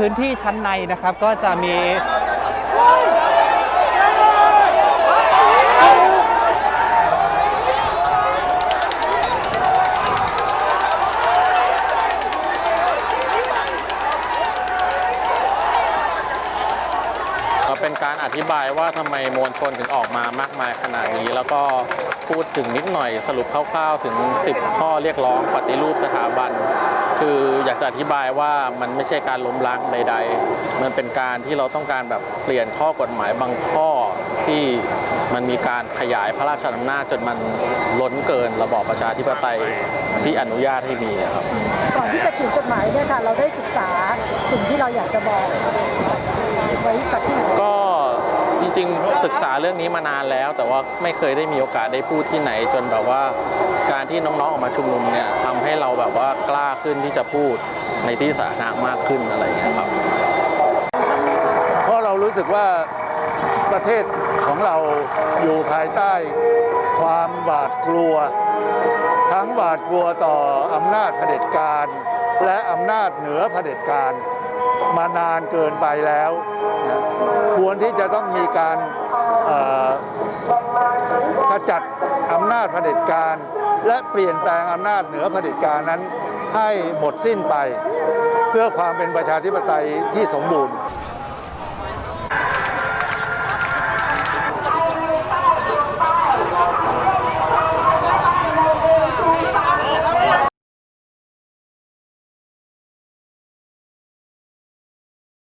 พื้นที่ชั้นในนะครับ ก็จะมี เป็นการอธิบายว่าทำไมมวลชนถึงออกมามากมายขนาดนี้ แล้วก็พูดถึงนิดหน่อยสรุปคร่าวๆถึง 10 ข้อเรียกร้องปฏิรูปสถาบัน คืออยากจะอธิบายว่ามันไม่ใช่การล้มล้างใด ๆ มันเป็นการที่เราต้องการแบบเปลี่ยนข้อกฎหมายบางข้อที่มันมีการขยายพระราชอำนาจจนมันล้นเกินระบอบประชาธิปไตยที่อนุญาตให้มีครับ ก่อนที่จะเขียนจดหมายเนี่ยค่ะเราได้ศึกษาสิ่งที่เราอยากจะบอกไว้จากที่ไหน ริง ๆ ศึกษาเรื่องนี้มานานแล้ว แต่ว่าไม่เคยได้มีโอกาสได้พูดที่ไหน จนแบบว่าการที่น้องๆออกมาชุมนุมเนี่ยทำให้เราแบบว่ากล้าขึ้นที่จะพูดในที่สาธารณะมากขึ้นอะไรอย่างเงี้ยครับ เพราะเรารู้สึกว่าประเทศของเราอยู่ภายใต้ความหวาดกลัว ทั้งหวาดกลัวต่ออำนาจเผด็จการ และอำนาจเหนือเผด็จการ มานานเกินไปแล้วนะควรที่จะต้องมีการขจัดอำนาจเผด็จการ และเปลี่ยนแปลงอำนาจเหนือเผด็จการนั้นให้หมดสิ้นไป เพื่อความเป็นประชาธิปไตยที่สมบูรณ์